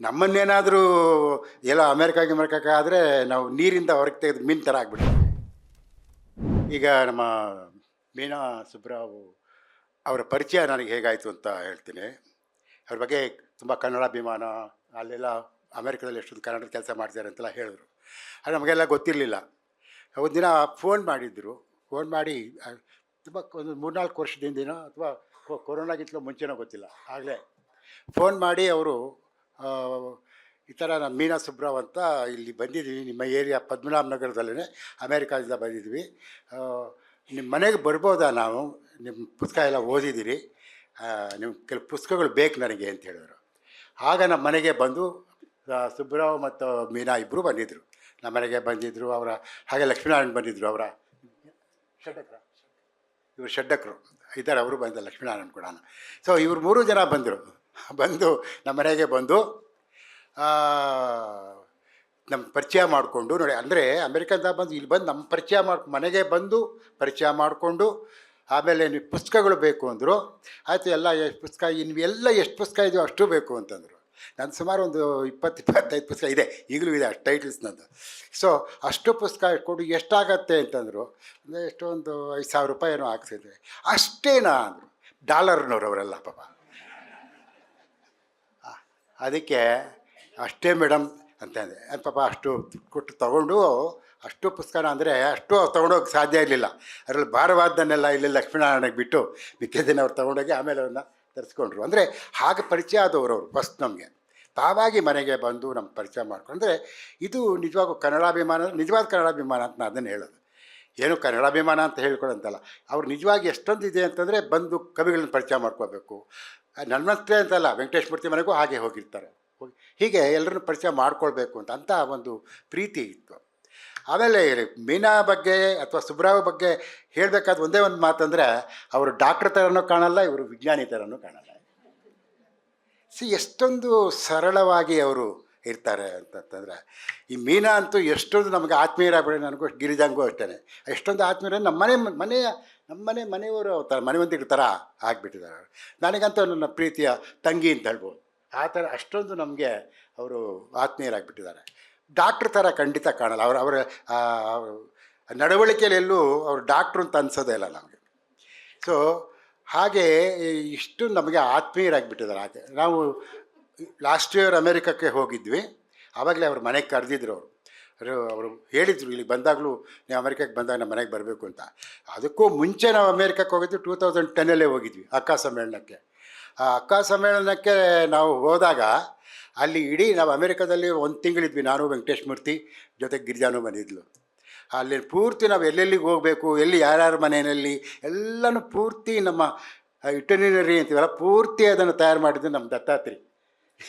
ನಮ್ಮನ್ನೇನಾದರೂ ಎಲ್ಲ ಅಮೇರಿಕಾಗೆ ಗಿಮೇರಿಕಾಗೆ ಆದರೆ ನಾವು ನೀರಿಂದ ಹೊರಗೆ ತೆಗೆದು ಮೀನು ಥರ ಆಗ್ಬಿಡ್ತೀವಿ ಈಗ ನಮ್ಮ ಮೀನಾ ಸುಬ್ರಾವ್ ಅವರ ಪರಿಚಯ ನನಗೆ ಹೇಗಾಯಿತು ಅಂತ ಹೇಳ್ತೀನಿ. ಅವ್ರ ಬಗ್ಗೆ ತುಂಬ ಕನ್ನಡಾಭಿಮಾನ, ಅಲ್ಲೆಲ್ಲ ಅಮೇರಿಕಾದಲ್ಲಿ ಎಷ್ಟೊಂದು ಕನ್ನಡದ ಕೆಲಸ ಮಾಡ್ತಾರೆ ಅಂತೆಲ್ಲ ಹೇಳಿದ್ರು. ಅದು ನಮಗೆಲ್ಲ ಗೊತ್ತಿರಲಿಲ್ಲ. ಒಂದು ದಿನ ಫೋನ್ ಮಾಡಿದ್ದರು ಫೋನ್ ಮಾಡಿ ತುಂಬ ಒಂದು ಮೂರ್ನಾಲ್ಕು ವರ್ಷದಿಂದ ಅಥವಾ ಕೊರೋನಾಗಿಂತಲೂ ಮುಂಚೆನೋ ಗೊತ್ತಿಲ್ಲ. ಆಗಲೇ ಫೋನ್ ಮಾಡಿ ಅವರು ಈ ಥರ ನಾನು ಮೀನಾ ಸುಬ್ರಾವ್ ಅಂತ ಇಲ್ಲಿ ಬಂದಿದ್ದೀವಿ. ನಿಮ್ಮ ಏರಿಯಾ ಪದ್ಮನಾಭ ನಗರದಲ್ಲೇ ಅಮೇರಿಕಾದಿಂದ ಬಂದಿದ್ವಿ ನಿಮ್ಮ ಮನೆಗೆ ಬರ್ಬೋದಾ ನಾವು? ನಿಮ್ಮ ಪುಸ್ತಕ ಎಲ್ಲ ಓದಿದ್ದೀರಿ. ನಿಮ್ಮ ಕೆಲವು ಪುಸ್ತಕಗಳು ಬೇಕು ನನಗೆ ಅಂತ ಹೇಳಿದ್ರು. ಆಗ ನಮ್ಮ ಮನೆಗೆ ಬಂದು ಸುಬ್ರಾವ್ ಮತ್ತು ಮೀನಾ ಇಬ್ಬರು ಬಂದಿದ್ದರು ನಮ್ಮ ಮನೆಗೆ ಬಂದಿದ್ದರು ಅವರ, ಹಾಗೆ ಲಕ್ಷ್ಮೀನಾರಾಯಣ್ ಬಂದಿದ್ದರು ಅವರ ಷಡ್ಡಕ್ರ. ಇವರು ಷಡ್ಡಕರು. ಇದ್ದಾರೆ ಅವರು ಬಂದ ಲಕ್ಷ್ಮೀನಾರಾಯಣ ಕೂಡ. ಸೊ, ಇವರು ಮೂರು ಜನ ಬಂದರು. ಬಂದು ನಮ್ಮ ಮನೆಗೆ ಬಂದು ನಮ್ಮ ಪರಿಚಯ ಮಾಡಿಕೊಂಡು ನೋಡಿ, ಅಂದರೆ ಅಮೆರಿಕದ ಬಂದು, ಇಲ್ಲಿ ಬಂದು ನಮ್ಮ ಪರಿಚಯ ಮಾಡಿ ಮನೆಗೆ ಬಂದು ಪರಿಚಯ ಮಾಡಿಕೊಂಡು, ಆಮೇಲೆ ನೀವು ಪುಸ್ತಕಗಳು ಬೇಕು ಅಂದರು, ಆಯಿತು ಎಲ್ಲ ಎಷ್ಟು ಪುಸ್ತಕ ಇನ್ನು ಎಲ್ಲ ಎಷ್ಟು ಪುಸ್ತಕ ಇದೆಯೋ ಅಷ್ಟು ಬೇಕು ಅಂತಂದರು. ನಾನು ಸುಮಾರು ಒಂದು ಇಪ್ಪತ್ತು, ಇಪ್ಪತ್ತೈದು ಪುಸ್ತಕ ಇದೆ, ಈಗಲೂ ಇದೆ ಅಷ್ಟು ಟೈಟಲ್ಸ್ ನಂದು. ಸೊ ಅಷ್ಟು ಪುಸ್ತಕ ಇಟ್ಕೊಂಡು ಎಷ್ಟಾಗತ್ತೆ ಅಂತಂದರು, ಅಂದರೆ ಎಷ್ಟೋ ಒಂದು ಐದು ಸಾವಿರ ರೂಪಾಯಿ ಏನೋ ಹಾಕ್ಸಿದ್ವಿ. ಅಷ್ಟೇನಾ ಅಂದರು. ಡಾಲರ್ನವ್ರು ಅವರೆಲ್ಲ ಪಾಪ. ಅದಕ್ಕೆ ಅಷ್ಟೇ ಮೇಡಮ್ ಅಂತಂದೆ ಪಾಪ ಅಷ್ಟು ಕೊಟ್ಟು ತಗೊಂಡು ಅಷ್ಟು ಪುಸ್ತಕ ಅಂದರೆ ಅಷ್ಟು ತೊಗೊಂಡೋಗಿ ಸಾಧ್ಯ ಇರಲಿಲ್ಲ. ಅದರಲ್ಲಿ ಭಾರವಾದ್ದನ್ನೆಲ್ಲ ಇಲ್ಲಿ ಲಕ್ಷ್ಮೀನಾರಾಯಣಗೆ ಬಿಟ್ಟು ಮಿಕ್ಕಿದ್ದನ್ನು ಅವ್ರು ತೊಗೊಂಡೋಗಿ ಆಮೇಲೆ ಅವ್ರನ್ನ ತರಿಸ್ಕೊಂಡ್ರು. ಅಂದರೆ ಹಾಗೆ ಪರಿಚಯ ಆದವರು ಅವರು ಫಸ್ಟ್ ನಮಗೆ. ತಾವಾಗಿ ಮನೆಗೆ ಬಂದು ನಮ್ಮ ಪರಿಚಯ ಮಾಡ್ಕೊಂಡ್ರೆ ಇದು ನಿಜವಾಗೂ ಕನ್ನಡಾಭಿಮಾನ, ನಿಜವಾದ ಕನ್ನಡಾಭಿಮಾನ ಅಂತ ನಾನು ಅದನ್ನು ಹೇಳೋದು. ಏನು ಕನ್ನಡಾಭಿಮಾನ ಅಂತ ಹೇಳ್ಕೊಳ್ಳೋಂತಲ್ಲ ಅವ್ರು ನಿಜವಾಗಿ ಎಷ್ಟೊಂದು ಇದೆ ಅಂತಂದರೆ ಬಂದು ಕವಿಗಳನ್ನ ಪರಿಚಯ ಮಾಡ್ಕೋಬೇಕು. ನನ್ನಷ್ಟೇ ಅಂತಲ್ಲ, ವೆಂಕಟೇಶ್ ಮೂರ್ತಿ ಮನೆಗೂ ಹಾಗೆ ಹೋಗಿರ್ತಾರೆ. ಹೋಗಿ. ಎಲ್ಲರನ್ನು ಪರಿಚಯ ಮಾಡಿಕೊಳ್ಬೇಕು ಅಂತ ಅಂತ ಒಂದು ಪ್ರೀತಿ ಇತ್ತು. ಆಮೇಲೆ ಮೀನಾ ಬಗ್ಗೆ ಅಥವಾ ಸುಬ್ರಾವ್ ಬಗ್ಗೆ ಹೇಳಬೇಕಾದ ಒಂದೇ ಒಂದು ಮಾತಂದರೆ, ಅವರು ಡಾಕ್ಟ್ರ್ ಥರನೂ ಕಾಣಲ್ಲ, ಇವರು ವಿಜ್ಞಾನಿ ಥರನೂ ಕಾಣಲ್ಲ. ಸಿ, ಎಷ್ಟೊಂದು ಸರಳವಾಗಿ ಅವರು ಇರ್ತಾರೆ ಅಂತಂತಂದರೆ, ಈ ಮೀನಾ ಅಂತೂ ಎಷ್ಟೊಂದು ನಮಗೆ ಆತ್ಮೀಯರಾಗ್ಬಿಡಿ ನನಗೂ ಗಿರಿಜಂಗೂ ಅಷ್ಟೇ ಎಷ್ಟೊಂದು ಆತ್ಮೀಯರ, ನಮ್ಮ ಮನೆ, ಮನೆಯ, ನಮ್ಮ ಮನೆ ಮನೆಯವರು ಥರ ಮನೆವಂತಿಗಳ ಥರ ಆಗಿಬಿಟ್ಟಿದ್ದಾರೆ. ನನಗಂತೂ ನನ್ನ ಪ್ರೀತಿಯ ತಂಗಿ ಅಂತ ಹೇಳ್ಬೋದು. ಆ ಥರ ಅಷ್ಟೊಂದು ನಮಗೆ ಅವರು ಆತ್ಮೀಯರಾಗಿಬಿಟ್ಟಿದ್ದಾರೆ. ಡಾಕ್ಟ್ರ್ ಥರ ಖಂಡಿತ ಕಾಣಲ್ಲ. ಅವ್ರ, ಅವರ ನಡವಳಿಕೆಯಲ್ಲಿ ಎಲ್ಲೂ ಅವರು ಡಾಕ್ಟ್ರು ಅಂತ ಅನ್ಸೋದೇ ಇಲ್ಲ ನಮಗೆ. ಸೊ ಹಾಗೆ ಇಷ್ಟು ನಮಗೆ ಆತ್ಮೀಯರಾಗಿಬಿಟ್ಟಿದ್ದಾರೆ. ಹಾಗೆ ನಾವು ಲಾಸ್ಟ್ ಇಯರ್ ಅಮೇರಿಕಕ್ಕೆ ಹೋಗಿದ್ವಿ. ಆವಾಗಲೇ ಅವ್ರ ಮನೆಗೆ ಕರೆದಿದ್ರು ಅವರು. ಅವರು ಅವರು ಹೇಳಿದರು, ಇಲ್ಲಿ ಬಂದಾಗಲೂ ನೀವು ಅಮೇರಿಕಕ್ಕೆ ಬಂದಾಗ ನಮ್ಮ ಮನೆಗೆ ಬರಬೇಕು ಅಂತ. ಅದಕ್ಕೂ ಮುಂಚೆ ನಾವು ಅಮೇರಿಕಕ್ಕೆ ಹೋಗಿದ್ದು ಟೂ ತೌಸಂಡ್ ಟೆನ್ನಲ್ಲೇ ಹೋಗಿದ್ವಿ ಅಕ್ಕ ಸಮ್ಮೇಳನಕ್ಕೆ. ಆ, ಅಕ್ಕ ಸಮ್ಮೇಳನಕ್ಕೆ ನಾವು ಹೋದಾಗ ಅಲ್ಲಿ ಇಡೀ ನಾವು ಅಮೇರಿಕಾದಲ್ಲಿ ಒಂದು ತಿಂಗಳಿದ್ವಿ. ನಾನು, ವೆಂಕಟೇಶ್ ಮೂರ್ತಿ ಜೊತೆಗೆ ಗಿರಿಜಾನು ಬಂದಿದ್ಲು ಅಲ್ಲಿ ಪೂರ್ತಿ ನಾವು ಎಲ್ಲೆಲ್ಲಿಗೆ ಹೋಗಬೇಕು, ಎಲ್ಲಿ ಯಾರ್ಯಾರ ಮನೆಯಲ್ಲಿ ಎಲ್ಲನೂ ಪೂರ್ತಿ ನಮ್ಮ ಇಟನರಿ ಅಂತೀವಲ್ಲ, ಪೂರ್ತಿ ಅದನ್ನು ತಯಾರು ಮಾಡಿದ್ದು ನಮ್ಮ ದತ್ತಾತ್ರಿ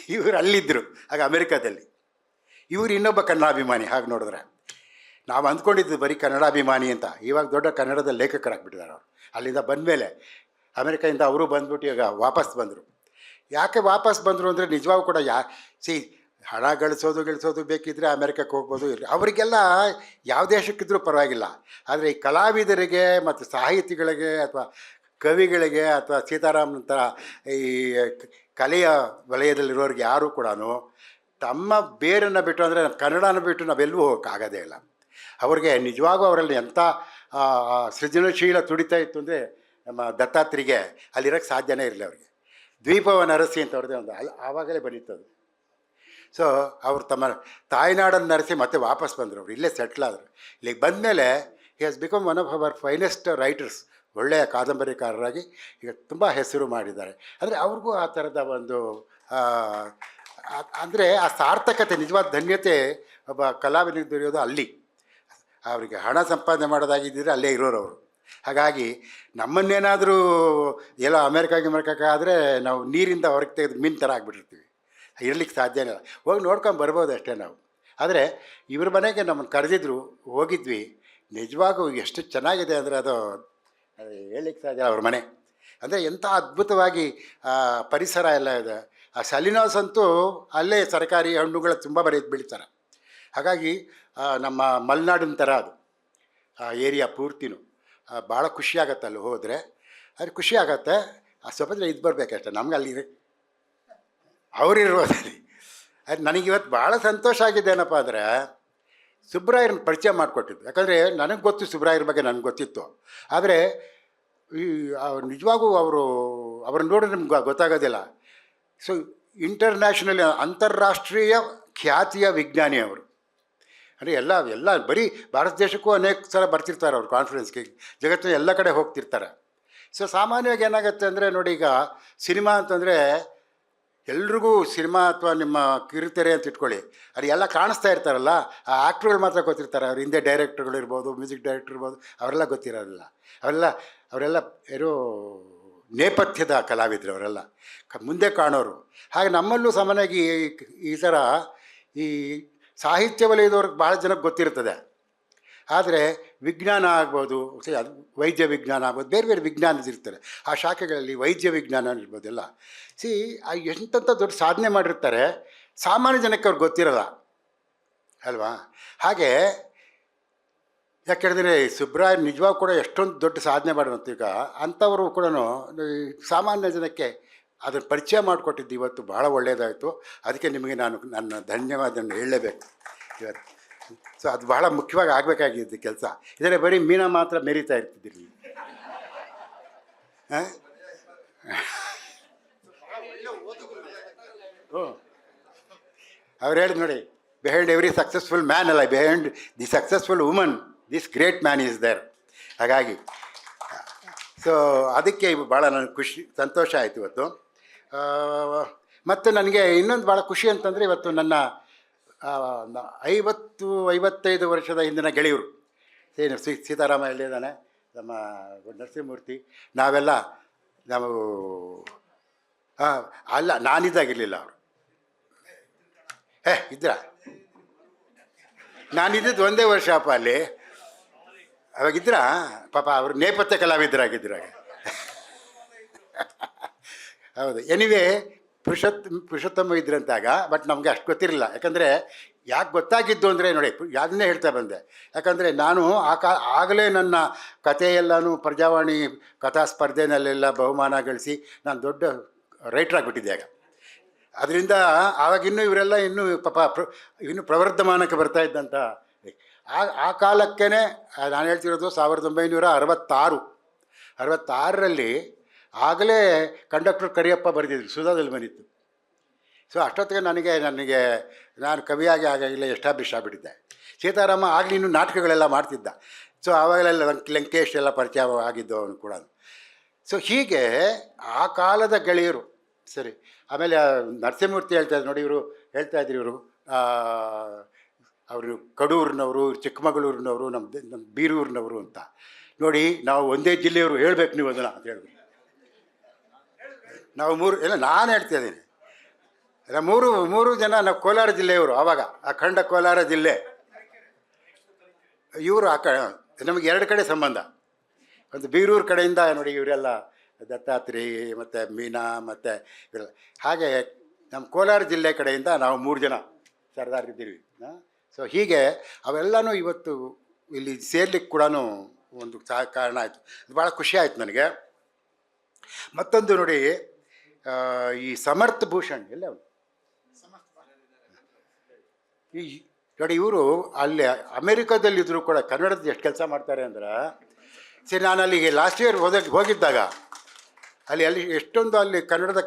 ಇವರು ಅಲ್ಲಿದ್ದರು ಆಗ ಅಮೇರಿಕಾದಲ್ಲಿ. ಇವರು ಇನ್ನೊಬ್ಬ ಕನ್ನಡಾಭಿಮಾನಿ, ಹಾಗೆ ನೋಡಿದ್ರೆ. ನಾವು ಅಂದ್ಕೊಂಡಿದ್ದು ಬರೀ ಕನ್ನಡಾಭಿಮಾನಿ ಅಂತ. ಇವಾಗ ದೊಡ್ಡ ಕನ್ನಡದ ಲೇಖಕರಾಗಿಬಿಟ್ಟಿದ್ದಾರೆ ಅವರು. ಅಲ್ಲಿಂದ ಬಂದಮೇಲೆ ಅಮೇರಿಕಾಯಿಂದ ಅವರು ಬಂದ್ಬಿಟ್ಟು ಈಗ ವಾಪಸ್ ಬಂದರು. ಯಾಕೆ ವಾಪಸ್ ಬಂದರು ಅಂದರೆ ನಿಜವಾಗೂ ಕೂಡ ಯಾ, ಸಿ, ಹಣ ಗಳಿಸೋದು ಗಳಿಸೋದು ಬೇಕಿದ್ದರೆ ಅಮೆರಿಕಕ್ಕೆ ಹೋಗ್ಬೋದು. ಇರಲಿ ಅವರಿಗೆಲ್ಲ ಯಾವ ದೇಶಕ್ಕಿದ್ರೂ ಪರವಾಗಿಲ್ಲ. ಆದರೆ ಈ ಕಲಾವಿದರಿಗೆ ಮತ್ತು ಸಾಹಿತಿಗಳಿಗೆ ಅಥವಾ ಕವಿಗಳಿಗೆ ಅಥವಾ ಸೀತಾರಾಮನಂಥ ಈ ಕ- ಕಲೆಯ ವಲಯದಲ್ಲಿರೋರಿಗೆ ಯಾರೂ ಕೂಡ ತಮ್ಮ ಬೇರನ್ನು ಬಿಟ್ಟು ಅಂದರೆ ಕನ್ನಡನ ಬಿಟ್ಟು ನಾವೆಲ್ಲೂ ಹೋಗೋಕ್ಕಾಗೋದೇ ಇಲ್ಲ. ಅವ್ರಿಗೆ ನಿಜವಾಗೂ ಅವರಲ್ಲಿ ಎಂಥ ಸೃಜನಶೀಲ ತುಡಿತಾ ಇತ್ತು ಅಂದರೆ ನಮ್ಮ ದತ್ತಾತ್ರಿಗೆ ಅಲ್ಲಿರೋಕ್ಕೆ ಸಾಧ್ಯನೇ ಇರಲಿಲ್ಲ ಅವ್ರಿಗೆ. ದ್ವೀಪವ ಅರಸಿ ಅಂತ ಅವ್ರದ್ದೇ ಒಂದು ಅಲ್ಲಿ ಆವಾಗಲೇ ಬಂದಿತ್ತು ಅದು. ಸೊ ಅವರು ತಮ್ಮ ತಾಯ್ನಾಡನ್ನು ನರೆಸಿ ಮತ್ತೆ ವಾಪಸ್ ಬಂದರು ಅವರು. ಇಲ್ಲೇ ಸೆಟ್ಲ್ ಆದರು. ಇಲ್ಲಿಗೆ ಬಂದಮೇಲೆ he has become one of our finest writers ಒಳ್ಳೆಯ ಕಾದಂಬರಿಕಾರರಾಗಿ ಈಗ ತುಂಬ ಹೆಸರು ಮಾಡಿದ್ದಾರೆ. ಅಂದರೆ ಅವ್ರಿಗೂ ಆ ಥರದ ಒಂದು ಅಂದರೆ ಆ ಸಾರ್ಥಕತೆ, ನಿಜವಾದ ಧನ್ಯತೆ ಒಬ್ಬ ಕಲಾವಿದರಿಗೆ ದೊರೆಯೋದು ಅಲ್ಲಿ. ಅವರಿಗೆ ಹಣ ಸಂಪಾದನೆ ಮಾಡೋದಾಗಿದ್ದರೆ ಅಲ್ಲೇ ಇರೋರು ಅವರು. ಹಾಗಾಗಿ ನಮ್ಮನ್ನೇನಾದರೂ ಎಲ್ಲ ಅಮೇರಿಕಾಗೆ ಅಮೇರಿಕಾಗೆ ಆದರೆ ನಾವು ನೀರಿಂದ ಹೊರಗೆ ತೆಗೆದು ಮೀನು ಥರ ಆಗಿಬಿಟ್ಟಿರ್ತೀವಿ. ಇರಲಿಕ್ಕೆ ಸಾಧ್ಯ ಇಲ್ಲ. ಹೋಗಿ ನೋಡ್ಕೊಂಡು ಬರ್ಬೋದು ಅಷ್ಟೇ ನಾವು. ಆದರೆ ಇವ್ರ ಮನೆಗೆ ನಮ್ಮನ್ನು ಕರೆದಿದ್ರು, ಹೋಗಿದ್ವಿ. ನಿಜವಾಗೂ ಎಷ್ಟು ಚೆನ್ನಾಗಿದೆ ಅಂದರೆ ಅದು ಹೇಳಲಿಕ್ಕೆ ಸಾಧ್ಯ ಅವ್ರ ಮನೆ. ಅಂದರೆ ಎಂಥ ಅದ್ಭುತವಾಗಿ ಪರಿಸರ ಎಲ್ಲ ಇದೆ. ಆ ಸಲಿನಾಸ್ ಅಂತೂ ಅಲ್ಲೇ ಸರ್ಕಾರಿ ಹಣ್ಣುಗಳು ತುಂಬ ಬರೀ ಬೆಳೀತಾರೆ ಹಾಗಾಗಿ ನಮ್ಮ ಮಲೆನಾಡಿನ ಥರ ಅದು, ಆ ಏರಿಯಾ ಪೂರ್ತಿನೂ. ಭಾಳ ಖುಷಿ ಆಗತ್ತೆ ಅಲ್ಲಿ ಹೋದರೆ. ಅದು ಖುಷಿ ಆಗತ್ತೆ. ಆ ಸ್ವಪ್ನ ಇದು ಬರಬೇಕಷ್ಟೆ ನಮ್ಗೆ ಅಲ್ಲಿ ಅವ್ರಿರ್ಬೋದಲ್ಲಿ ಅದು ನನಗಿವತ್ತು ಭಾಳ ಸಂತೋಷ ಆಗಿದೆ ಏನಪ್ಪ ಅಂದರೆ ಸುಬ್ರಾಯರ್ನ ಪರಿಚಯ ಮಾಡಿಕೊಟ್ಟಿದ್ದು. ಯಾಕಂದರೆ ನನಗೆ ಗೊತ್ತು ಸುಬ್ರಾಯರ ಬಗ್ಗೆ ನನಗೆ ಗೊತ್ತಿತ್ತು. ಆದರೆ ಈ ನಿಜವಾಗೂ ಅವರು, ಅವ್ರನ್ನ ನೋಡಿದ್ರೆ ನಿಮ್ಗೆ ಗೊತ್ತಾಗೋದಿಲ್ಲ. ಸೊ, ಇಂಟರ್ನ್ಯಾಷನಲ್ ಅಂತಾರಾಷ್ಟ್ರೀಯ ಖ್ಯಾತಿಯ ವಿಜ್ಞಾನಿ ಅವರು. ಅಂದರೆ ಎಲ್ಲ ಎಲ್ಲ ಬರೀ ಭಾರತ ದೇಶಕ್ಕೂ ಅನೇಕ ಸಲ ಬರ್ತಿರ್ತಾರೆ ಅವ್ರು ಕಾನ್ಫರೆನ್ಸ್ಗೆ ಜಗತ್ತಿನ ಎಲ್ಲ ಕಡೆ ಹೋಗ್ತಿರ್ತಾರೆ. ಸೊ ಸಾಮಾನ್ಯವಾಗಿ ಏನಾಗುತ್ತೆ ಅಂದರೆ ನೋಡಿ ಈಗ ಸಿನಿಮಾ ಅಂತಂದರೆ ಎಲ್ರಿಗೂ ಸಿನಿಮಾ ಅಥವಾ ನಿಮ್ಮ ಕಿರುತೆರೆ ಅಂತ ಇಟ್ಕೊಳ್ಳಿ. ಅದು ಎಲ್ಲ ಕಾಣಿಸ್ತಾ ಇರ್ತಾರಲ್ಲ, ಆ ಆ್ಯಕ್ಟ್ರುಗಳು ಮಾತ್ರ ಗೊತ್ತಿರ್ತಾರೆ. ಅವ್ರ ಹಿಂದೆ ಡೈರೆಕ್ಟರ್ಗಳು ಇರ್ಬೋದು ಮ್ಯೂಸಿಕ್ ಡೈರೆಕ್ಟರ್ ಇರ್ಬೋದು, ಅವರೆಲ್ಲ ಗೊತ್ತಿರೋಲ್ಲ ಅವರೆಲ್ಲ ಅವರೆಲ್ಲ ಏನೋ ನೇಪಥ್ಯದ ಕಲಾವಿದರು ಅವರೆಲ್ಲ. ಮುಂದೆ ಕಾಣೋರು. ಹಾಗೆ ನಮ್ಮಲ್ಲೂ ಸಾಮಾನ್ಯವಾಗಿ ಈ- ಈ ಥರ ಈ ಸಾಹಿತ್ಯ ವಲಯದವ್ರಿಗೆ ಭಾಳ ಜನಕ್ಕೆ ಗೊತ್ತಿರ್ತದೆ. ಆದರೆ ವಿಜ್ಞಾನ ಆಗ್ಬೋದು ಅದು ವೈದ್ಯ ವಿಜ್ಞಾನ ಆಗ್ಬೋದು, ಬೇರೆ ಬೇರೆ ವಿಜ್ಞಾನ ಇರ್ತಾರೆ ಆ ಶಾಖೆಗಳಲ್ಲಿ ವೈದ್ಯ ವಿಜ್ಞಾನ ಇರ್ಬೋದೆಲ್ಲ. ಸಿ ಎಂತಂತ ದೊಡ್ಡ ಸಾಧನೆ ಮಾಡಿರ್ತಾರೆ, ಸಾಮಾನ್ಯ ಜನಕ್ಕೆ ಅವ್ರಿಗೆ ಗೊತ್ತಿರಲ್ಲ. ಅಲ್ವಾ? ಹಾಗೆ, ಯಾಕೆ ಹೇಳಿದ್ರೆ ಸುಬ್ರಾಯ್ ನಿಜವಾಗ ಕೂಡ ಎಷ್ಟೊಂದು ದೊಡ್ಡ ಸಾಧನೆ ಮಾಡಿರಂತ ಈಗ ಅಂಥವರು ಕೂಡ ಸಾಮಾನ್ಯ ಜನಕ್ಕೆ ಅದನ್ನು ಪರಿಚಯ ಮಾಡಿಕೊಟ್ಟಿದ್ದು ಇವತ್ತು ಭಾಳ ಒಳ್ಳೆಯದಾಯಿತು ಅದಕ್ಕೆ ನಿಮಗೆ ನಾನು ನನ್ನ ಧನ್ಯವಾದವನ್ನು ಹೇಳಲೇಬೇಕು. ಇವತ್ತು. ಸೊ, ಅದು ಬಹಳ ಮುಖ್ಯವಾಗಿ ಆಗಬೇಕಾಗಿದ್ದು ಕೆಲಸ. ಇದರ ಬರೀ ಮೀನ ಮಾತ್ರ ಮೆರಿತಾ ಇರ್ತಿದ್ದೀರಿ ಹಾಂ? ಓ. ಅವ್ರು ಹೇಳಿದ್ ನೋಡಿ ಬಿಹೈಂಡ್ ಎವ್ರಿ ಸಕ್ಸಸ್ಫುಲ್ ಮ್ಯಾನ್ ಅಲ್ಲ behind the successful woman this great man is there ಹಾಗಾಗಿ ಸೊ, ಅದಕ್ಕೆ ಭಾಳ ನನಗೆ ಖುಷಿ, ಸಂತೋಷ ಆಯಿತು ಇವತ್ತು. ಮತ್ತು ನನಗೆ ಇನ್ನೊಂದು ಭಾಳ ಖುಷಿ ಅಂತಂದರೆ ಇವತ್ತು ನನ್ನ ಐವತ್ತು, ಐವತ್ತೈದು ವರ್ಷದ ಹಿಂದಿನ ಗೆಳೆಯರು. ಏನು ಸಿ ಸೀತಾರಾಮ ಎಲ್ಲಿದ್ದಾನೆ? ನಮ್ಮ ನರಸಿಂಹಮೂರ್ತಿ. ನಾವೆಲ್ಲ ನಾವು ಅಲ್ಲ, ನಾನಿದ್ದಾಗಿರಲಿಲ್ಲ ಅವರು. ಏ ಇದ್ರ? ನಾನಿದ್ದಿದ್ದು ಒಂದೇ ವರ್ಷ ಅಪ್ಪ ಅಲ್ಲಿ. ಅವಾಗಿದ್ರ ಪಾಪ ಅವರು ನೇಪಥ್ಯ ಕಲಾವಿದರಾಗಿದ್ರಾಗ ಹೌದು. ಎನಿವೇ ಪುರುಷತ್, ಪುರುಷೋತ್ತಮ ಇದ್ರಂತಾಗ ಬಟ್ ನಮಗೆ ಅಷ್ಟು ಗೊತ್ತಿರಲಿಲ್ಲ. ಯಾಕಂದರೆ, ಯಾಕೆ ಗೊತ್ತಾಗಿದ್ದು ಅಂದರೆ ನೋಡಿ ಯಾವ್ದನ್ನೇ ಹೇಳ್ತಾ ಬಂದೆ. ಯಾಕಂದರೆ, ನಾನು ಆ ಕಾ, ಆಗಲೇ ನನ್ನ ಕಥೆಯೆಲ್ಲನೂ, ಪ್ರಜಾವಾಣಿ ಕಥಾ ಸ್ಪರ್ಧೆನಲ್ಲೆಲ್ಲ ಬಹುಮಾನ ಗಳಿಸಿ ನಾನು ದೊಡ್ಡ ರೈಟ್ರ್ ಆಗಿಬಿಟ್ಟಿದ್ದೆ ಆಗ. ಅದರಿಂದ ಆವಾಗಿನ್ನೂ ಇವರೆಲ್ಲ ಇನ್ನೂ ಪಾಪ ಪ್ರ, ಇನ್ನೂ ಪ್ರವರ್ಧಮಾನಕ್ಕೆ ಬರ್ತಾ ಇದ್ದಂಥ ಆ ಆ ಕಾಲಕ್ಕೇ ನಾನು ಹೇಳ್ತಿರೋದು ಸಾವಿರದ ಒಂಬೈನೂರ ಅರವತ್ತಾರು. ಅರವತ್ತಾರರಲ್ಲಿ ಆಗಲೇ ಕಂಡಕ್ಟರ್ ಕರಿಯಪ್ಪ ಬರೆದಿದ್ರು ಸುಧಾದಲ್ಲಿ ಬಂದಿತ್ತು ಸೊ ಅಷ್ಟೊತ್ತಿಗೆ ನನಗೆ ನನಗೆ, ನಾನು ಕವಿಯಾಗಿ ಆಗಾಗಲೇ ಎಸ್ಟಾಬ್ಲಿಷ್ ಆಗಿಬಿಟ್ಟಿದ್ದೆ. ಸೀತಾರಾಮ ಆಗಲಿ ಇನ್ನೂ ನಾಟಕಗಳೆಲ್ಲ ಮಾಡ್ತಿದ್ದ. ಸೊ ಆವಾಗಲೆಲ್ಲ ಲಂಕ್, ಲಂಕೇಶ್ ಎಲ್ಲ ಪರಿಚಯ ಆಗಿದ್ದು ಅವನು ಕೂಡ. ಸೊ ಹೀಗೆ ಆ ಕಾಲದ ಗೆಳೆಯರು, ಸರಿ, ಆಮೇಲೆ ನರಸಿಂಹಮೂರ್ತಿ ಹೇಳ್ತಾ ಇದ್ರು, ನೋಡಿ ಇವರು, ಹೇಳ್ತಾ ಇದ್ರು ಇವರು ಅವರು ಕಡೂರಿನವರು, ಚಿಕ್ಕಮಗಳೂರಿನವರು ನಮ್ಮ ನಮ್ಮ ಬೀರೂರಿನವರು ಅಂತ. ನೋಡಿ, ನಾವು ಒಂದೇ ಜಿಲ್ಲೆಯವರು ಹೇಳಬೇಕು ನೀವು ಅದನ್ನು ಅಂತ ಹೇಳಿದ್ರು. ನಾವು ಮೂರು, ಇಲ್ಲ, ನಾನು ಹೇಳ್ತಾ ಇದ್ದೀನಿ. ಮೂರು ಮೂರು ಜನ ನಾವು ಕೋಲಾರ ಜಿಲ್ಲೆಯವರು ಆವಾಗ ಅಖಂಡ ಕೋಲಾರ ಜಿಲ್ಲೆ. ಇವರು ಆ ಕಡೆ ನಮಗೆ ಎರಡು ಕಡೆ ಸಂಬಂಧ. ಒಂದು ಬೀರೂರು ಕಡೆಯಿಂದ ನೋಡಿ ಇವರೆಲ್ಲ ದತ್ತಾತ್ರಿ ಮತ್ತು ಮೀನಾ, ಮತ್ತು ಇವರೆಲ್ಲ. ಹಾಗೆ ನಮ್ಮ ಕೋಲಾರ ಜಿಲ್ಲೆ ಕಡೆಯಿಂದ ನಾವು ಮೂರು ಜನ ಸರ್ದಾರ್ ಇದ್ದೀವಿ. ಸೊ ಹೀಗೆ ಅವೆಲ್ಲನೂ ಇವತ್ತು ಇಲ್ಲಿ ಸೇರ್ಲಿಕ್ಕೆ ಕೂಡ ಒಂದು ಸಹ ಕಾರಣ ಆಯಿತು. ಭಾಳ ಖುಷಿ ಆಯಿತು ನನಗೆ. ಮತ್ತೊಂದು ನೋಡಿ ಈ ಸಮರ್ಥ ಭೂಷಣ್, ಎಲ್ಲ ಅವ್ನು? ಈ ನೋಡಿ, ಇವರು ಅಲ್ಲಿ ಅಮೇರಿಕಾದಲ್ಲಿದ್ದರೂ ಕೂಡ ಕನ್ನಡದ ಎಷ್ಟು ಕೆಲಸ ಮಾಡ್ತಾರೆ ಅಂದ್ರೆ, ಸರಿ ನಾನು ಅಲ್ಲಿಗೆ ಲಾಸ್ಟ್ ಇಯರ್ ಹೋದ ಹೋಗಿದ್ದಾಗ, ಅಲ್ಲಿ ಅಲ್ಲಿ ಎಷ್ಟೊಂದು ಅಲ್ಲಿ ಕನ್ನಡದ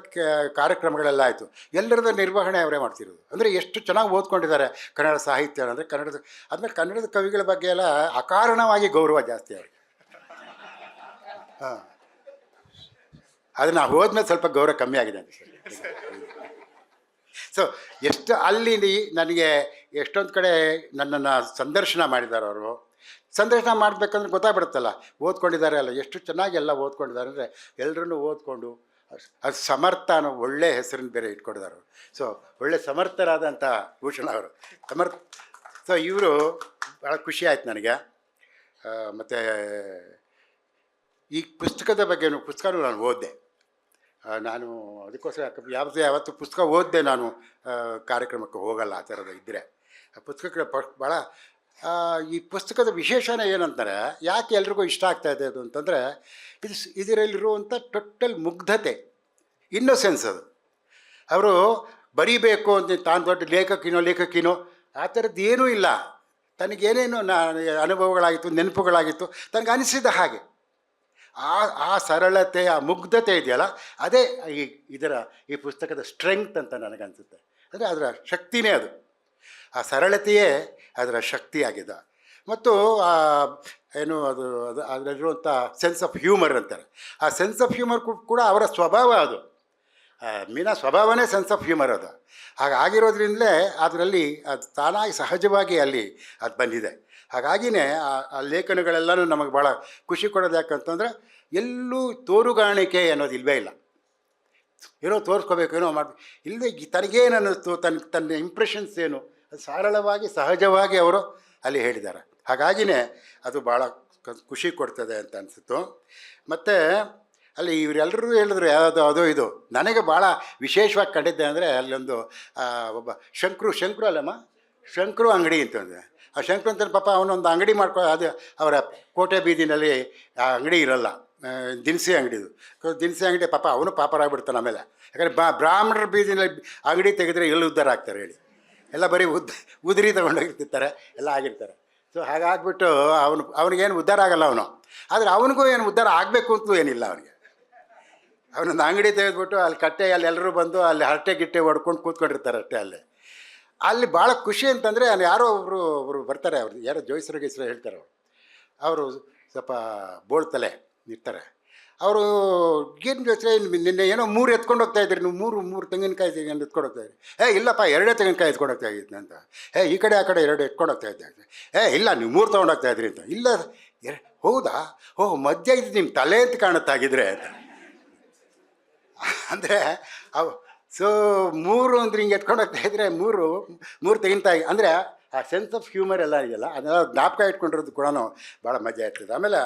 ಕಾರ್ಯಕ್ರಮಗಳೆಲ್ಲ ಆಯಿತು. ಎಲ್ಲರದ ನಿರ್ವಹಣೆ ಅವರೇ ಮಾಡ್ತಿರೋದು. ಅಂದರೆ ಎಷ್ಟು ಚೆನ್ನಾಗಿ ಓದ್ಕೊಂಡಿದ್ದಾರೆ ಕನ್ನಡ ಸಾಹಿತ್ಯ ಅಂದರೆ ಕನ್ನಡದ, ಆದಮೇಲೆ ಕನ್ನಡದ ಕವಿಗಳ ಬಗ್ಗೆ ಎಲ್ಲ ಅಕಾರಣವಾಗಿ ಗೌರವ ಜಾಸ್ತಿ ಅವ್ರಿಗೆ. ಹಾಂ. ಅದನ್ನು ಹೋದ್ಮೇಲೆ ಸ್ವಲ್ಪ ಗೌರವ ಕಮ್ಮಿ ಆಗಿದೆ ಅಂತ ಸೊ ಎಷ್ಟು ಅಲ್ಲಿ ನನಗೆ ಎಷ್ಟೊಂದು ಕಡೆ ನನ್ನನ್ನು ಸಂದರ್ಶನ ಮಾಡಿದ್ದಾರೆ ಅವರು. ಸಂದರ್ಶನ ಮಾಡಬೇಕಂದ್ರೆ ಗೊತ್ತಾಗ್ಬಿಡುತ್ತಲ್ಲ, ಓದ್ಕೊಂಡಿದ್ದಾರೆ ಅಲ್ಲ, ಎಷ್ಟು ಚೆನ್ನಾಗಿ ಎಲ್ಲ ಓದ್ಕೊಂಡಿದ್ದಾರೆ ಅಂದರೆ ಎಲ್ಲರನ್ನೂ ಓದ್ಕೊಂಡು ಅದು ಸಮರ್ಥ ಅನ್ನೋ ಒಳ್ಳೆ ಹೆಸರನ್ನು ಬೇರೆ ಇಟ್ಕೊಂಡಿದ್ದಾರೆ ಅವರು. ಸೊ ಒಳ್ಳೆ ಸಮರ್ಥರಾದಂಥ ಭೂಷಣ ಅವರು. ಸಮರ್ಥ ಸೊ ಇವರು ಭಾಳ ಖುಷಿ ಆಯ್ತು ನನಗೆ. ಮತ್ತು ಈ ಪುಸ್ತಕದ ಬಗ್ಗೆ ಪುಸ್ತಕನೂ ನಾನು ಓದಿದೆ. ನಾನು ಅದಕ್ಕೋಸ್ಕರ ಯಾವುದು ಯಾವತ್ತೂ ಪುಸ್ತಕ ಓದಿದೆ ನಾನು ಕಾರ್ಯಕ್ರಮಕ್ಕೆ ಹೋಗಲ್ಲ ಆ ಥರದ ಇದ್ದರೆ ಆ ಪುಸ್ತಕಗಳ ಪ ಭಾಳ ಈ ಪುಸ್ತಕದ ವಿಶೇಷನೇ ಏನಂತಾರೆ ಯಾಕೆ ಎಲ್ರಿಗೂ ಇಷ್ಟ ಆಗ್ತಾ ಇದೆ ಅದು ಅಂತಂದರೆ, ಇದು ಇದರಲ್ಲಿರುವಂಥ ಟೋಟಲ್ ಮುಗ್ಧತೆ ಇನ್ನೊಸೆನ್ಸ್ ಅದು. ಅವರು ಬರೀಬೇಕು ಅಂತ ತಾನು ದೊಡ್ಡ ಲೇಖಕಿನೋ ಲೇಖಕಿನೋ, ಆ ಥರದ್ದು ಏನೂ ಇಲ್ಲ. ತನಗೇನೇನು ನಾ ಅನುಭವಗಳಾಗಿತ್ತು, ನೆನಪುಗಳಾಗಿತ್ತು ತನಗೆ ಅನಿಸಿದ ಹಾಗೆ. ಆ ಆ ಸರಳತೆ ಆ ಮುಗ್ಧತೆ ಇದೆಯಲ್ಲ, ಅದೇ ಈ ಇದರ ಈ ಪುಸ್ತಕದ ಸ್ಟ್ರೆಂಗ್ತ್ ಅಂತ ನನಗನ್ಸುತ್ತೆ. ಅಂದರೆ ಅದರ ಶಕ್ತಿನೇ ಅದು. ಆ ಸರಳತೆಯೇ ಅದರ ಶಕ್ತಿಯಾಗಿದೆ. ಮತ್ತು ಏನು ಅದು ಅದು, ಅದರಲ್ಲಿರುವಂಥ ಸೆನ್ಸ್ ಆಫ್ ಹ್ಯೂಮರ್ ಅಂತಾರೆ. ಆ ಸೆನ್ಸ್ ಆಫ್ ಹ್ಯೂಮರ್ ಕೂಡ ಅವರ ಸ್ವಭಾವ ಅದು. ಮೀನಾ ಸ್ವಭಾವನೇ ಸೆನ್ಸ್ ಆಫ್ ಹ್ಯೂಮರ್ ಅದು. ಹಾಗಾಗಿರೋದ್ರಿಂದಲೇ ಅದರಲ್ಲಿ ಅದು ತಾನಾಗಿ ಸಹಜವಾಗಿ ಅಲ್ಲಿ ಅದು ಬಂದಿದೆ. ಹಾಗಾಗಿನೇ ಆ ಲೇಖನಗಳೆಲ್ಲನೂ ನಮಗೆ ಭಾಳ ಖುಷಿ ಕೊಡೋದು ಯಾಕಂತಂದರೆ ಎಲ್ಲೂ ತೋರುಗಾಣಿಕೆ ಅನ್ನೋದು ಇಲ್ಲವೇ ಇಲ್ಲ. ಏನೋ ತೋರಿಸ್ಕೋಬೇಕು, ಏನೋ ಮಾಡಿ ಇಲ್ಲದೆ ತನಗೇನು ಅನ್ನಿಸ್ತು ತನ್ನ ತನ್ನ ಇಂಪ್ರೆಷನ್ಸ್ ಏನು? ಅದು ಸರಳವಾಗಿ, ಸಹಜವಾಗಿ ಅವರು ಅಲ್ಲಿ ಹೇಳಿದ್ದಾರೆ. ಹಾಗಾಗಿನೇ ಅದು ಭಾಳ ಖುಷಿ ಕೊಡ್ತದೆ ಅಂತ ಅನಿಸಿತು ಮತ್ತು ಅಲ್ಲಿ ಇವರೆಲ್ಲರೂ ಹೇಳಿದ್ರು, ಯಾವುದು, ಅದು, ಇದು. ನನಗೆ ಭಾಳ ವಿಶೇಷವಾಗಿ ಕಂಡಿದ್ದೆ ಅಂದರೆ ಅಲ್ಲೊಂದು ಒಬ್ಬ ಶಂಕರು ಶಂಕರು ಅಲ್ಲಮ್ಮ? ಶಂಕರು ಅಂಗಡಿ ಅಂತಂದ್ರೆ ಆ ಶಂಕರು ಅಂತ ಪಾಪ ಅವನೊಂದು ಅಂಗಡಿ ಮಾಡ್ಕೊ, ಅದು ಅವರ ಕೋಟೆ ಬೀದಿನಲ್ಲಿ ಆ ಅಂಗಡಿ ಇರಲ್ಲ. ದಿನಸಿ ಅಂಗಡಿದು ದಿನಸಿ ಅಂಗಡಿ ಪಾಪ ಅವನು ಪಾಪರಾಗ್ಬಿಡ್ತಾನೆ ಆಮೇಲೆ. ಯಾಕಂದರೆ ಬಾ, ಬ್ರಾಹ್ಮಣರ ಬೀದಿನಲ್ಲಿ ಅಂಗಡಿ ತೆಗೆದ್ರೆ ಎಲ್ಲ ಉದ್ಧಾರ ಆಗ್ತಾರೆ ಹೇಳಿ. ಎಲ್ಲ ಬರೀ ಉದ್ ಉದುರಿ ತೊಗೊಂಡೋಗಿರ್ತಿರ್ತಾರೆ ಎಲ್ಲ ಆಗಿರ್ತಾರೆ. ಸೊ ಹಾಗಾಗ್ಬಿಟ್ಟು ಅವನು, ಅವನಿಗೇನು ಉದ್ಧಾರ ಆಗಲ್ಲ ಅವನು. ಆದರೆ ಅವನಿಗೂ ಏನು ಉದ್ಧಾರ ಆಗಬೇಕು ಅಂತಲೂ ಏನಿಲ್ಲ ಅವನಿಗೆ. ಅವನೊಂದು ಅಂಗಡಿ ತೆಗೆದ್ಬಿಟ್ಟು ಅಲ್ಲಿ ಕಟ್ಟೆ, ಅಲ್ಲಿ ಎಲ್ಲರೂ ಬಂದು ಅಲ್ಲಿ ಹರಟೆ ಗಿಟ್ಟೆ ಹೊಡ್ಕೊಂಡು ಕೂತ್ಕೊಂಡಿರ್ತಾರೆ ಅಷ್ಟೇ ಅಲ್ಲಿ. ಅಲ್ಲಿ ಭಾಳ ಖುಷಿ ಅಂತಂದರೆ ಅಲ್ಲಿ ಯಾರೋ ಒಬ್ಬರು ಒಬ್ಬರು ಬರ್ತಾರೆ ಅವ್ರು. ಯಾರೋ ಜೋಯಿಸ್ರು ಗೀಸ್ರು ಹೇಳ್ತಾರೆ ಅವರು. ಅವರು ಸ್ವಲ್ಪ ಬೋಳ್ತಲೆ ಇರ್ತಾರೆ. ಅವರು, ಏನು ಯೋಚನೆ ನಿನ್ನೆ ಏನೋ ಮೂರು ಎತ್ಕೊಂಡು ಹೋಗ್ತಾ ಇದ್ರಿ, ನೀವು ಮೂರು ಮೂರು ತೆಂಗಿನಕಾಯಿ ತೆಗೆದು ಎತ್ಕೊಂಡು ಹೋಗ್ತಾ ಇದ್ರಿ. ಏ, ಇಲ್ಲಪ್ಪ, ಎರಡೇ ತೆಂಗಿನಕಾಯಿ ಎತ್ಕೊಂಡು ಹೋಗ್ತಾ ಇದ್ದೀನಿ ಅಂತ. ಏ, ಈ ಕಡೆ, ಆ ಕಡೆ ಎರಡು ಎತ್ಕೊಂಡು ಹೋಗ್ತಾ ಇದ್ದೆ ಏ, ಇಲ್ಲ, ನೀವು ಮೂರು ತೊಗೊಂಡೋಗ್ತಾ ಇದ್ರಿ ಅಂತ. ಇಲ್ಲ ಹೌದಾ? ಓಹ್, ಮಧ್ಯ ಇದು ನಿಮ್ಮ ತಲೆ ಅಂತ ಕಾಣುತ್ತಾಗಿದ್ರೆ ಅಂತ. ಅಂದರೆ, ಅವು ಸೊ ಮೂರು ಅಂದ್ರೆ ಹಿಂಗೆ ಎತ್ಕೊಂಡು ಹೋಗ್ತಾ ಇದ್ರೆ ಮೂರು ಮೂರು ತೆಗಿತಾಯಿ ಅಂದರೆ ಆ ಸೆನ್ಸ್ ಆಫ್ ಹ್ಯೂಮರ್ ಎಲ್ಲ ಇದೆಯಲ್ಲ ಅದನ್ನೆಲ್ಲ ಜ್ಞಾಪಕ ಇಟ್ಕೊಂಡಿರೋದು ಕೂಡ ಭಾಳ ಮಜಾ ಇರ್ತದೆ. ಆಮೇಲೆ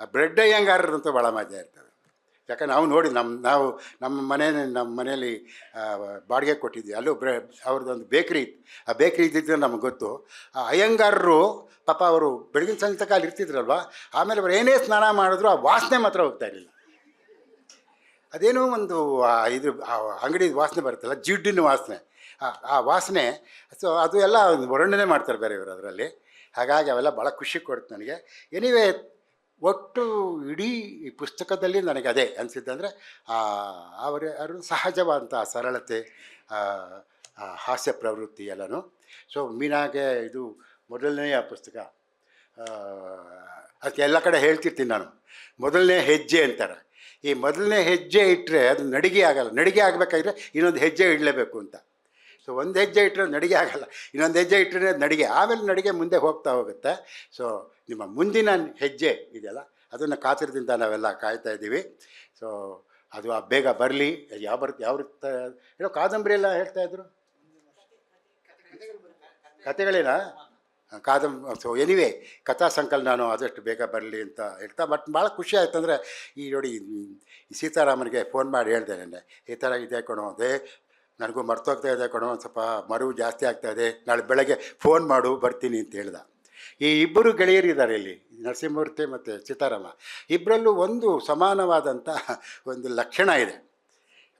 ಆ ಬ್ರೆಡ್ ಅಯ್ಯಂಗಾರರಂತೂ ಭಾಳ ಮಜಾ ಇರ್ತದೆ. ಯಾಕಂದ್ರೆ ನಾವು ನೋಡಿ ನಮ್ಮ ನಾವು ನಮ್ಮ ಮನೆ, ನಮ್ಮ ಮನೆಯಲ್ಲಿ ಬಾಡಿಗೆ ಕೊಟ್ಟಿದ್ವಿ ಅಲ್ಲೂ ಬ್ರೆ ಅವ್ರದ್ದೊಂದು ಬೇಕ್ರಿ ಇತ್ತು. ಆ ಬೇಕ್ರಿ ಇದ್ದಿದ್ದು ನಮಗೆ ಗೊತ್ತು. ಆ ಅಯ್ಯಂಗಾರರು ಪಾಪ ಅವರು ಬೆಳಗಿನ ಸಂಜೆ ಕಾಲ ಇರ್ತಿದ್ರಲ್ವ? ಆಮೇಲೆ ಅವ್ರು ಏನೇ ಸ್ನಾನ ಮಾಡಿದ್ರು ಆ ವಾಸನೆ ಮಾತ್ರ ಹೋಗ್ತಾ ಇರಲಿಲ್ಲ. ಅದೇನೋ ಒಂದು ಇದು ಅಂಗಡಿ ವಾಸನೆ ಬರುತ್ತಲ್ಲ, ಜಿಡ್ಡಿನ ವಾಸನೆ. ಆ ವಾಸನೆ ಸೊ ಅದು ಎಲ್ಲ ವರ್ಣನೆ ಮಾಡ್ತಾರೆ ಬೇರೆ ಇವರು ಅದರಲ್ಲಿ. ಹಾಗಾಗಿ ಅವೆಲ್ಲ ಭಾಳ ಖುಷಿ ಕೊಡುತ್ತೆ ನನಗೆ. ಎನಿವೇ ಒಟ್ಟು ಇಡೀ ಈ ಪುಸ್ತಕದಲ್ಲಿ ನನಗೆ ಅದೇ ಅನಿಸಿದ್ದಂದರೆ ಅವರ, ಅವರು ಸಹಜವಾದಂಥ ಸರಳತೆ ಹಾಸ್ಯ ಪ್ರವೃತ್ತಿ ಎಲ್ಲನೂ. ಸೊ ಮೀನಾಗೆ ಇದು ಮೊದಲನೆಯ ಪುಸ್ತಕ. ಅದಕ್ಕೆ ಎಲ್ಲ ಕಡೆ ಹೇಳ್ತಿರ್ತೀನಿ ನಾನು. ಮೊದಲನೇ ಹೆಜ್ಜೆ ಅಂತಾರೆ. ಈ ಮೊದಲನೇ ಹೆಜ್ಜೆ ಇಟ್ಟರೆ ಅದು ನಡಿಗೆ ಆಗಲ್ಲ. ನಡಿಗೆ ಆಗಬೇಕಾದ್ರೆ ಇನ್ನೊಂದು ಹೆಜ್ಜೆ ಇಡಲೇಬೇಕು ಅಂತ. ಸೊ ಒಂದು ಹೆಜ್ಜೆ ಇಟ್ಟರೆ ನಡಿಗೆ ಆಗಲ್ಲ. ಇನ್ನೊಂದು ಹೆಜ್ಜೆ ಇಟ್ಟರೆ ನಡಿಗೆ. ಆಮೇಲೆ ನಡಿಗೆ ಮುಂದೆ ಹೋಗ್ತಾ ಹೋಗುತ್ತೆ. ಸೊ ನಿಮ್ಮ ಮುಂದಿನ ಹೆಜ್ಜೆ ಇದೆಯಲ್ಲ? ಅದನ್ನು ಕಾತರದಿಂದ ನಾವೆಲ್ಲ ಕಾಯ್ತಾ ಇದ್ದೀವಿ. ಸೊ ಅದು ಆ ಬೇಗ ಬರಲಿ. ಯಾವ ಬರುತ್ತೆ ಯಾವ ಏನೋ ಕಾದಂಬರಿ ಎಲ್ಲ ಹೇಳ್ತಾ ಇದ್ರು? ಕತೆಗಳೇನಾ ಕಾದಂ ಸೊ ಎನಿವೆ ಕಥಾ ಸಂಕಲನ ಆದಷ್ಟು ಬೇಗ ಬರಲಿ ಅಂತ ಹೇಳ್ತಾ ಬಟ್ ಭಾಳ ಖುಷಿ ಆಯ್ತು ಅಂದರೆ ಈ ನೋಡಿ ಸೀತಾರಾಮನಿಗೆ ಫೋನ್ ಮಾಡಿ ಹೇಳಿದೆ ನೆನ್ನೆ, ಈ ಥರ ಇದೆ ಕಣೋ, ಅದೇ ನನಗೂ ಮರ್ತೋಗ್ತಾ ಇದೆ ಕಣೋ ಒಂದು ಸ್ವಲ್ಪ ಮರು ಜಾಸ್ತಿ ಆಗ್ತಾ ಇದೆ, ನಾಳೆ ಬೆಳಗ್ಗೆ ಫೋನ್ ಮಾಡು, ಬರ್ತೀನಿ ಅಂತ ಹೇಳ್ದ. ಈ ಇಬ್ಬರು ಗೆಳೆಯರಿದ್ದಾರೆ ಇಲ್ಲಿ, ನರಸಿಂಹಮೂರ್ತಿ ಮತ್ತು ಸೀತಾರಾಮ. ಇಬ್ಬರಲ್ಲೂ ಒಂದು ಸಮಾನವಾದಂಥ ಒಂದು ಲಕ್ಷಣ ಇದೆ.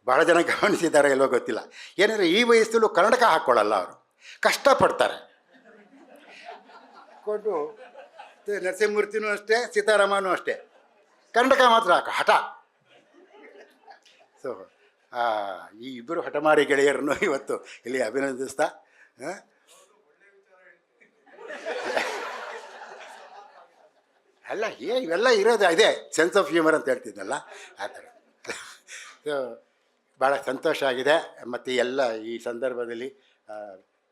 ಭಾಳ ಜನ ಗಮನಿಸಿದ್ದಾರೆ ಎಲ್ಲೋ ಗೊತ್ತಿಲ್ಲ. ಏನಂದರೆ ಈ ವಯಸ್ಸಲ್ಲೂ ಕನ್ನಡಕ ಹಾಕ್ಕೊಳ್ಳಲ್ಲ ಅವರು. ಕಷ್ಟಪಡ್ತಾರೆ. ಕೊಟ್ಟು ನರಸಿಂಹಮೂರ್ತಿನೂ ಅಷ್ಟೇ, ಸೀತಾರಾಮನೂ ಅಷ್ಟೇ. ಕನ್ನಡಕ ಮಾತ್ರ ಹಾಕ, ಹಠ. ಸೊ ಈ ಇಬ್ಬರು ಹಠಮಾರಿ ಗೆಳೆಯರನ್ನು ಇವತ್ತು ಇಲ್ಲಿ ಅಭಿನಂದಿಸ್ತಾ? ಅಲ್ಲ, ಏ, ಇವೆಲ್ಲ ಇರೋದು ಇದೆ ಸೆನ್ಸ್ ಆಫ್ ಹ್ಯೂಮರ್ ಅಂತ ಹೇಳ್ತಿದ್ನಲ್ಲ, ಆ ಥರ. ಸೊ, ಭಾಳ ಸಂತೋಷ ಆಗಿದೆ. ಮತ್ತು ಎಲ್ಲ ಈ ಸಂದರ್ಭದಲ್ಲಿ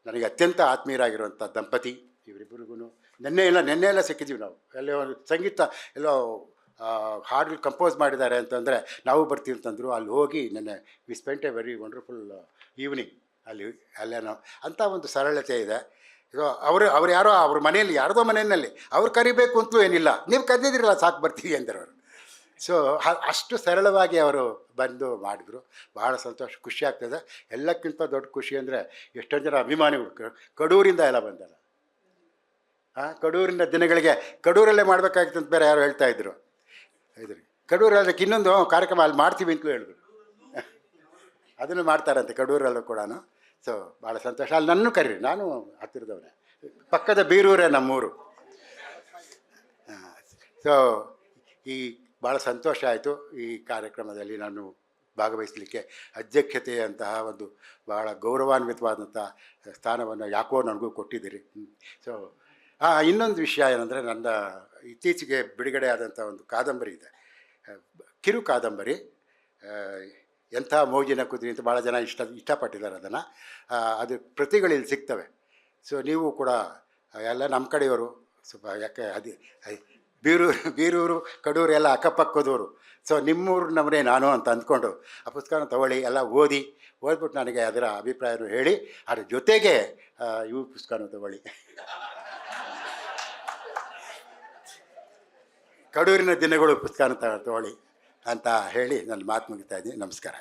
ನನಗೆ ಅತ್ಯಂತ ಆತ್ಮೀಯರಾಗಿರುವಂಥ ದಂಪತಿ ಇವರಿಬ್ಬರಿಗೂ ನೆನ್ನೆ ಎಲ್ಲ ನೆನ್ನೆ ಎಲ್ಲ ಸಿಕ್ಕಿದ್ದೀವಿ ನಾವು. ಎಲ್ಲೋ ಒಂದು ಸಂಗೀತ ಎಲ್ಲೋ ಹಾಡು ಕಂಪೋಸ್ ಮಾಡಿದ್ದಾರೆ ಅಂತಂದರೆ ನಾವು ಬರ್ತೀವಿ ಅಂತಂದರು, ಅಲ್ಲಿ ಹೋಗಿ ನೆನ್ನೆ we spent a very wonderful evening ಅಲ್ಲಿ ಅಲ್ಲೇನೋ ಅಂಥ ಒಂದು ಸರಳತೆ ಇದೆ. ಈಗ ಅವರು, ಅವ್ರು ಯಾರೋ, ಅವ್ರ ಮನೆಯಲ್ಲಿ, ಯಾರದೋ ಮನೆಯಲ್ಲಿ, ಅವ್ರು ಕರಿಬೇಕು ಅಂತಲೂ ಏನಿಲ್ಲ. ನೀವು ಕರೆದಿದ್ದೀರಲ್ಲ, ಸಾಕು ಬರ್ತೀವಿ ಅಂದರು ಅವರು. ಸೊ ಅಷ್ಟು ಸರಳವಾಗಿ ಅವರು ಬಂದು ಮಾಡಿದರು. ಭಾಳ ಸಂತೋಷ, ಖುಷಿ ಆಗ್ತದೆ. ಎಲ್ಲಕ್ಕಿಂತ ದೊಡ್ಡ ಖುಷಿ ಅಂದರೆ ಎಷ್ಟೊಂದು ಜನ ಅಭಿಮಾನಿಗಳು ಕಡೂರಿಂದ ಎಲ್ಲ ಬಂದಾರ. ಹಾಂ ಕಡೂರಿನ ದಿನಗಳಿಗೆ ಕಡೂರಲ್ಲೇ ಮಾಡಬೇಕಾಗಿತ್ತು ಅಂತ ಬೇರೆ ಯಾರು ಹೇಳ್ತಾ ಇದ್ರು. ಇದ್ರಿ. ಕಡೂರು ಅದಕ್ಕೆ ಇನ್ನೊಂದು ಕಾರ್ಯಕ್ರಮ ಅಲ್ಲಿ ಮಾಡ್ತೀವಿ ಅಂತಲೂ ಹೇಳಿದ್ರು. ಅದನ್ನು ಮಾಡ್ತಾರಂತೆ ಕಡೂರಲ್ಲೂ ಕೂಡ ಸೊ ಭಾಳ ಸಂತೋಷ. ಅಲ್ಲಿ ನನ್ನೂ ಕರೀರಿ. ನಾನು ಹತ್ತಿರದವನೇ. ಪಕ್ಕದ ಬೀರೂರೇ ನಮ್ಮೂರು. ಸೊ ಈ ಭಾಳ ಸಂತೋಷ ಆಯಿತು. ಈ ಕಾರ್ಯಕ್ರಮದಲ್ಲಿ ನಾನು ಭಾಗವಹಿಸಲಿಕ್ಕೆ ಅಧ್ಯಕ್ಷತೆಯಂತಹ ಒಂದು ಭಾಳ ಗೌರವಾನ್ವಿತವಾದಂಥ ಸ್ಥಾನವನ್ನು ಯಾಕೋ ನನಗೂ ಕೊಟ್ಟಿದ್ದೀರಿ. ಸೊ ಇನ್ನೊಂದು ವಿಷಯ ಏನಂದರೆ ನನ್ನ ಇತ್ತೀಚೆಗೆ ಬಿಡುಗಡೆ ಆದಂಥ ಒಂದು ಕಾದಂಬರಿ ಇದೆ. ಕಿರು ಕಾದಂಬರಿ. ಎಂಥ ಮೋಜಿನ ಕುದುರೆ ಅಂತ ಭಾಳ ಜನ ಇಷ್ಟ, ಇಷ್ಟಪಟ್ಟಿದ್ದಾರೆ ಅದನ್ನು. ಅದು ಪ್ರತಿಗಳಲ್ಲಿ ಸಿಗ್ತವೆ. ಸೊ ನೀವು ಕೂಡ ಎಲ್ಲ ನಮ್ಮ ಕಡೆಯವರು, ಸ್ವಲ್ಪ ಯಾಕೆ, ಅದು ಬೀರೂರು ಬೀರೂರು, ಕಡೂರು ಎಲ್ಲ ಅಕ್ಕಪಕ್ಕದವರು. ಸೊ ನಿಮ್ಮೂರು ನಮ್ಮನೇ ನಾನು ಅಂತ ಅಂದ್ಕೊಂಡು, ಆ ಪುಸ್ತಕನ ತಗೊಳ್ಳಿ, ಎಲ್ಲ ಓದಿ, ಓದ್ಬಿಟ್ಟು ನನಗೆ ಅದರ ಅಭಿಪ್ರಾಯನೂ ಹೇಳಿ, ಅದ್ರ ಜೊತೆಗೆ ಇವು ಪುಸ್ತಕನೂ ತಗೊಳ್ಳಿ. ಕಡೂರಿನ ದಿನಗಳು ಪುಸ್ತಕ ಅಂತ ತಗೊಳ್ಳಿ ಅಂತ ಹೇಳಿ ನನ್ನ ಮಾತು ಮುಗಿತಾ ಇದ್ದೀನಿ. ನಮಸ್ಕಾರ.